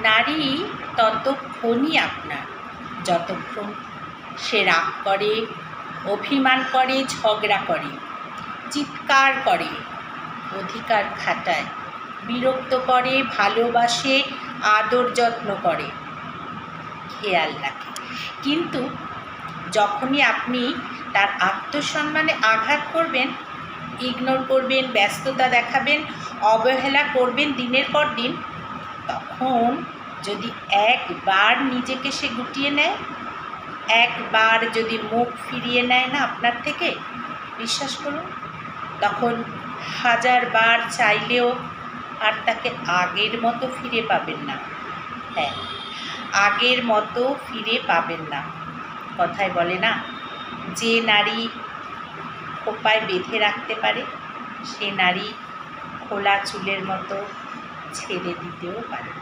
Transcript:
নারী ততক্ষণই আপনার। যতক্ষণ সে রাগ করে, অভিমান করে, ঝগড়া করে, চিৎকার করে, অধিকার খাটায়, বিরক্ত করে, ভালোবাসে, আদর যত্ন করে, খেয়াল রাখে। কিন্তু যখনই আপনি তার আত্মসম্মানে আঘাত করবেন ইগনোর করবেন, ব্যস্ততা দেখাবেন, অবহেলা করবেন দিনের পর দিন তখন যদি একবার নিজেকে সে গুটিয়ে নেয়, একবার যদি মুখ ফিরিয়ে নেয় না আপনার থেকে, বিশ্বাস করুন, তখন হাজারবার চাইলেও আর তাকে আগের মতো ফিরে পাবেন না। হ্যাঁ আগের মতো ফিরে পাবেন না। কথায় বলে না, যে নারী খোপায় বেঁধে রাখতে পারে, সে নারী খোলা চুলের মতো ছেড়ে দিতেও পারে।